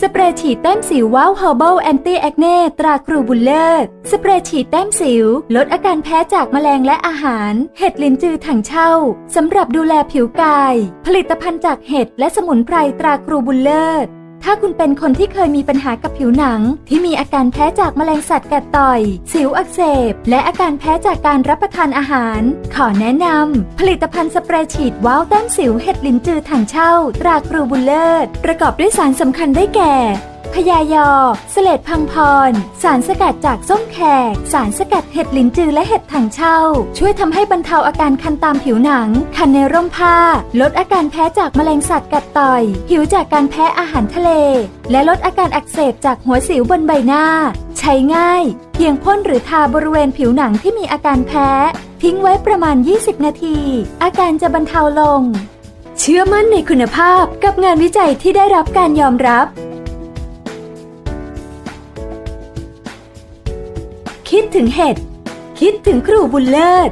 สเปรย์ฉีดแต้มสิวว้าวฮอร์เบลแอนตี้แอคเน่ตราครูบุลเลอร์สเปรย์ฉีดแต้มสิว ลดอาการแพ้จากแมลงและอาหาร เห็ดลินจือถังเช่าสำหรับดูแลผิวกาย ผลิตภัณฑ์จากเห็ดและสมุนไพรตราครูบุลเลอร์ ถ้าคุณเป็นคนที่เคยมีปัญหากับผิวหนัง ที่มีอาการแพ้จากแมลงสัตว์กัดต่อย สิวอักเสบ และอาการแพ้จากการรับประทานอาหาร ขอแนะนำผลิตภัณฑ์สเปรย์ฉีดว้าวแต้มสิวเห็ดลินจือถังเช่า ตราครูบุลเลอร์ประกอบด้วยสารสำคัญได้แก่ พยายอสเลดพังพร สารสกัดจากส้มแขก สารสกัดเห็ดหลินจือและเห็ดถังเช่า ช่วยทำให้บรรเทาอาการคันตามผิวหนัง คันในร่มผ้า ลดอาการแพ้จากแมลงสัตว์กัดต่อย หิวจากการแพ้อาหารทะเล และลดอาการอักเสบจากหัวสิวบนใบหน้า ใช้ง่าย เพียงพ่นหรือทาบริเวณผิวหนังที่มีอาการแพ้ ทิ้งไว้ประมาณ 20 นาที อาการจะบรรเทาลง เชื่อมั่นในคุณภาพกับงานวิจัยที่ได้รับการยอมรับ คิดถึงเห็ด คิดถึงครูบุญเลิศ